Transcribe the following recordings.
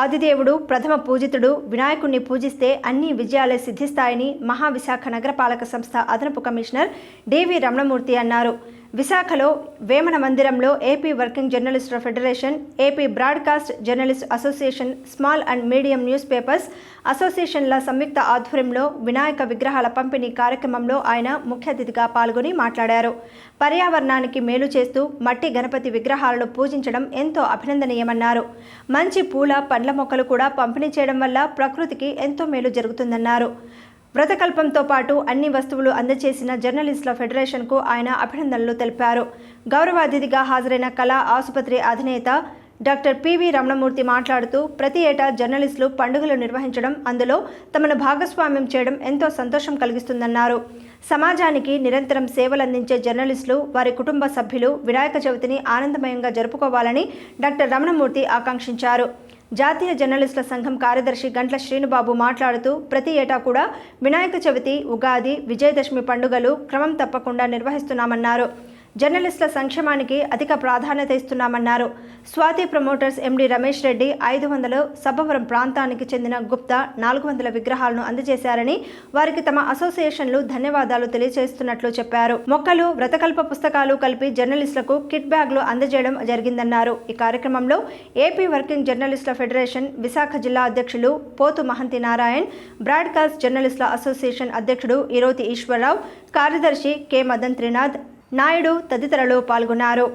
ఆదిదేవుడు ప్రథమ పూజితుడు వినాయకుణ్ణి పూజిస్తే అన్ని విజయాలే సిద్ధిస్తాయని మహావిశాఖ నగరపాలక సంస్థ అదనపు కమిషనర్ డివి రమణమూర్తి అన్నారు. విశాఖలో వేమన మందిరంలో ఏపీ వర్కింగ్ జర్నలిస్టుల federation AP broadcast journalist association small and medium newspapers అసోసియేషన్ల సంయుక్త ఆధ్వర్యంలో వినాయక విగ్రహాల పంపిణీ కార్యక్రమంలో ఆయన ముఖ్య అతిథిగా పాల్గొని మాట్లాడారు. పర్యావరణానికి మేలు చేస్తూ మట్టి గణపతి విగ్రహాలను పూజించడం ఎంతో అభినందనీయమన్నారు. మంచి పూల పండ్ల మొక్కలు కూడా పంపిణీ చేయడం వల్ల ప్రకృతికి ఎంతో మేలు జరుగుతుందన్నారు. వ్రతకల్పంతో పాటు అన్ని వస్తువులు అందజేసిన జర్నలిస్టుల ఫెడరేషన్కు ఆయన అభినందనలు తెలిపారు. గౌరవ అతిథిగా హాజరైన కళా ఆసుపత్రి అధినేత డాక్టర్ పివి రమణమూర్తి మాట్లాడుతూ ప్రతి ఏటా జర్నలిస్టులు పండుగలు నిర్వహించడం అందులో తమను భాగస్వామ్యం చేయడం ఎంతో సంతోషం కలిగిస్తుందన్నారు. సమాజానికి నిరంతరం సేవలందించే జర్నలిస్టులు వారి కుటుంబ సభ్యులు వినాయక చవితిని ఆనందమయంగా జరుపుకోవాలని డాక్టర్ రమణమూర్తి ఆకాంక్షించారు. జాతీయ జర్నలిస్టుల సంఘం కార్యదర్శి గంట్ల శ్రీనుబాబు మాట్లాడుతూ ప్రతి ఏటా కూడా వినాయక చవితి ఉగాది విజయదశమి పండుగలు క్రమం తప్పకుండా నిర్వహిస్తున్నామన్నారు. జర్నలిస్టుల సంక్షేమానికి అధిక ప్రాధాన్యత ఇస్తున్నామన్నారు. స్వాతి ప్రమోటర్స్ ఎండి రమేష్ రెడ్డి ఐదు వందలు సబ్బవరం ప్రాంతానికి చెందిన గుప్తా నాలుగు వందల విగ్రహాలను అందజేశారని వారికి తమ అసోసియేషన్లు ధన్యవాదాలు తెలియజేస్తున్నట్లు చెప్పారు. మొక్కలు వ్రతకల్ప పుస్తకాలు కలిపి జర్నలిస్టులకు కిట్ బ్యాగ్లు అందజేయడం జరిగిందన్నారు. ఈ కార్యక్రమంలో ఏపీ వర్కింగ్ జర్నలిస్టుల ఫెడరేషన్ విశాఖ జిల్లా అధ్యక్షులు పోతు మహంతి నారాయణ్ బ్రాడ్కాస్ట్ జర్నలిస్టుల అసోసియేషన్ అధ్యక్షుడు ఈరోతి ఈశ్వరరావు కార్యదర్శి కె మదన్ త్రినాథ్ నాయుడు తదితరులు పాల్గొన్నారు.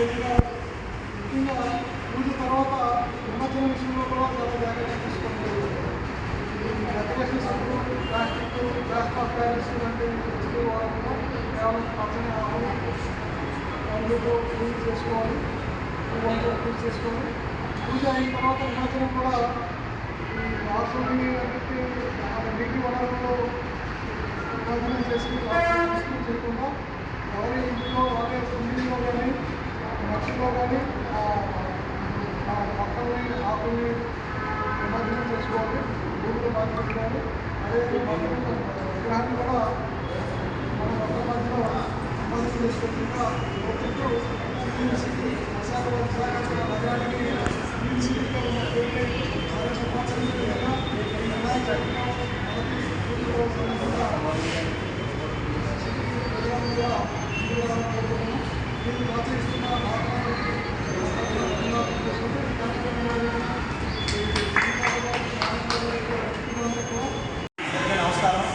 ముఖ్యంగా పూజ తర్వాత విమర్శన విషయంలో కూడా చాలా జాగ్రత్త తీసుకోవాలి డెకరేషన్ ప్లాస్టిక్ గ్లాస్ పాస్ ప్యారెంట్స్ వంటి వస్తువులు వాడకుండా కేవలం పచ్చని అందులో పూజ చేసుకోవాలి పువ్వులతో పూజ చేసుకోవాలి పూజ అయిన తర్వాత విమర్శనం కూడా ఈ వాసుని డిగ్రీ వనరుల్లో విమర్శనం చేసి చేయకుండా ఎవరి ఇంట్లో వారే కుండీలో కానీ మట్టిలో కానీ మొక్కల్ని ఆకుల్ని నిమజ్జనం చేసుకోవాలి భూమిలో బాధించుకోవాలి అదేవిధంగా విగ్రహాన్ని కూడా మన మొక్క మధ్యలో నిమజ్జనం చేసుకోకుండా కోరుకుంటూ విశాఖ విశాఖపట్నం నగరానికి సిటీగా ఉన్న పేరుని చాలా సంవత్సరం విధంగా వినాయక చవితిలో మొదటి పూజలో కూడా సిటీకి ప్రజలంగా ముందుకు రావాలని కోరుకుంటున్నాం దీన్ని ప్రోత్సహిస్తున్న వాతావరణానికి చేసుకుంటూ ఈ కార్యక్రమంలో అందరికీ నమస్కారం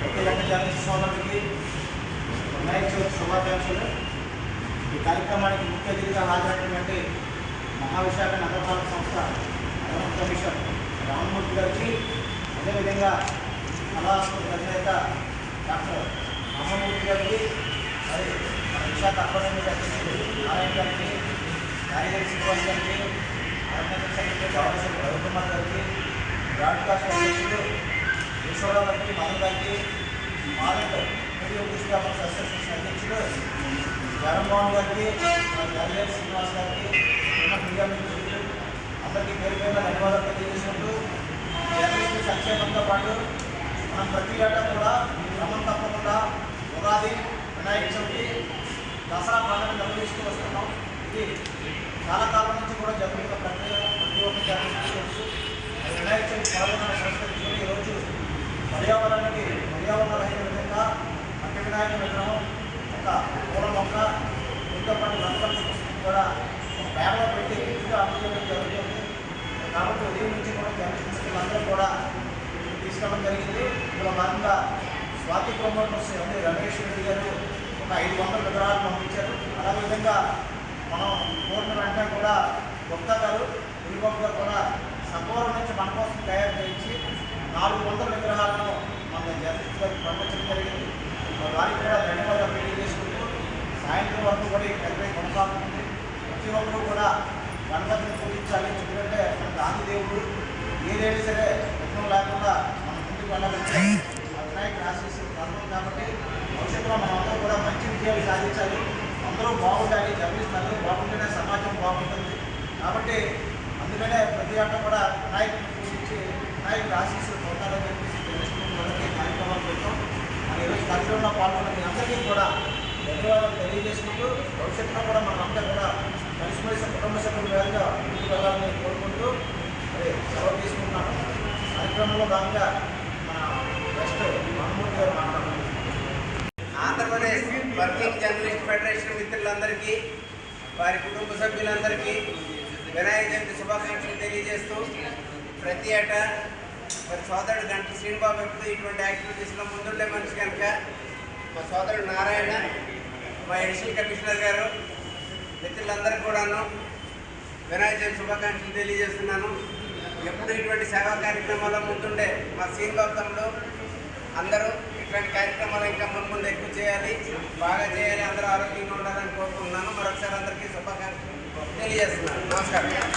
ప్రతి ఒక్క జర్నలిస్ట్ సోదరుడికి వినాయక చవితి శుభాకాంక్షలు ఈ కార్యక్రమానికి ముఖ్య అతిథిగా హాజరైనటువంటి మహావిశాఖ నగరపాలక సంస్థ అదనం కమిషన్ రామమూర్తి గారికి అదేవిధంగా కళాస్పత్రి అధినేత డాక్టర్ రామమూర్తి గారికి మరి విశాఖ అప్పటి నారాయణ గారికి కార్యదర్శి శ్రీనివాస్ గారికి ఆర్గనైజింగ్ సెక్రటరీ గవర్నర్ రవికుమార్ గారికి బ్రాడ్కాస్ట్ అధ్యక్షుడు ఈశ్వరరావు గారికి మధు గారికి మాలెట్ video news success association Jaganmohan గారికి జగన్ శ్రీనివాస్ గారికి ఉన్న మీడియా మిత్రులు అందరికీ పేరు పేరు ధన్యవాదాలు తెలియజేసుకుంటూ జర్నలిస్టు సంక్షేమంతో పాటు మనం ప్రతి ఏటా కూడా క్రమం తప్పకుండా ఉగాది వినాయక చవితి దసరా పండుగ నిర్వహిస్తూ వస్తున్నాం ఇది చాలా కాలం నుంచి కూడా జరుగుతున్న ప్రక్రియ ప్రతి ఒక్క జర్నలిస్టు వినాయక చవితి పర్వదినాన్ని సంస్కృతి ఈరోజు పర్యావరణానికి పర్యావరణ రహిత విధంగా మట్టి వినాయక విగ్రహం ఒక పూల మొక్క దీంతో పాటు కూడా ఒక బ్యాగ్లో పెట్టి ఇంటిగా అమలు జరుగుతుంది. కాబట్టి ఉదయం నుంచి కూడా జర్నలిస్టులు అందరూ కూడా తీసుకెళ్ళడం జరిగింది. ఇందులో భాగంగా స్వాతి ప్రమోటర్స్ అంటే రమేష్ రెడ్డి గారు ఒక ఐదు వందల విగ్రహాలు పంపించారు. అదేవిధంగా మనం కోరిన వెంటనే కూడా గుప్తా గారు ఉలిబాబు గారు కూడా సంపూర్ణ నుంచి మన కోసం తయారు చేయించి నాలుగు వందల విగ్రహాలను మన జర్నలిస్ట్ పంపించడం జరిగింది. దానికి కూడా ధన్యవాదాలు తెలియజేసుకుంటూ సాయంత్రం వరకు కూడా ఈ కార్యక్రమం కొనసాగుతుంది. ప్రతి ఒక్కరూ కూడా గణపతిని పూజించాలి. ఎందుకంటే మన గాంధీదేవుడు ఏదైనా సరే విఘ్నం లేకుండా మన ముందుకు వెళ్ళాలంటే వినాయకుడు ఆశీస్సులు కలగదు కాబట్టి భవిష్యత్తులో మనమంతా కూడా మంచి విజయాలు సాధించాలి. అందరూ బాగుండాలి. అందరూ బాగుంటేనే సమాజం బాగుంటుంది. కాబట్టి అందుకనే ప్రతి ఆట కూడా వినాయకుడిని పూజించి వినాయకుడు ఆశీస్సులు పొందాలని చెప్పేసి తెలుసుకున్న వాళ్ళకి కార్యక్రమాలు పెట్టాం ఈరోజు కార్యక్రమంలో పాల్గొన్న మీ అందరికీ కూడా ధన్యవాదాలు తెలియజేసుకుంటూ భవిష్యత్తులో కూడా మనం అంతా కూడా కలిసిమెలిసి కుటుంబ సభ్యుల వేరుగా ముందుకు వెళ్ళాలని కోరుకుంటూ మరి సెలవు తీసుకుంటున్నాను. కార్యక్రమంలో భాగంగా మన గెస్ట్ మహమూద్ గారు మాట్లాడుతున్నారు. ఆంధ్రప్రదేశ్ వర్కింగ్ జర్నలిస్ట్ ఫెడరేషన్ మిత్రులందరికీ వారి కుటుంబ సభ్యులందరికీ వినాయక జయంతి శుభాకాంక్షలు తెలియజేస్తూ ప్రతి ఏటా మరి సోదరుడు గంట శ్రీనిబాబు ఎప్పుడు ఇటువంటి యాక్టివిటీస్లో ముందుండే మనిషి కనుక మా సోదరుడు నారాయణ మా ఎడిషనల్ కమిషనర్ గారు మిత్రులందరికీ కూడాను వినాయక చవితి శుభాకాంక్షలు తెలియజేస్తున్నాను. ఎప్పుడు ఇటువంటి సేవా కార్యక్రమాల్లో ముందుండే మా శ్రీనిబాబు తమ్ముడు అందరూ ఇట్లాంటి కార్యక్రమాలు ఇంకా మన ముందు ఎక్కువ చేయాలి బాగా చేయాలి అందరూ ఆరోగ్యంగా ఉండాలని కోరుకుంటున్నాను. మరొకసారి అందరికీ శుభాకాంక్షలు తెలియజేస్తున్నాను. నమస్కారం.